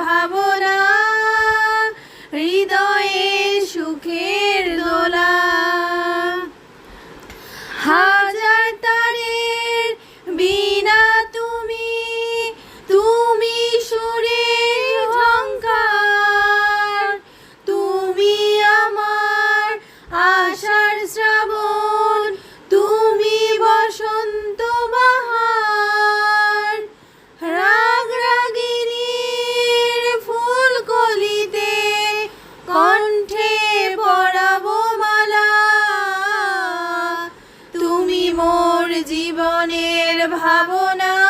ভাবনা হৃদয়ের সুখের দোলা। হাজার তারের বিনা তুমি তুমি সুরের ঝঙ্কার তুমি আমার আশার জীবনের ভাবনা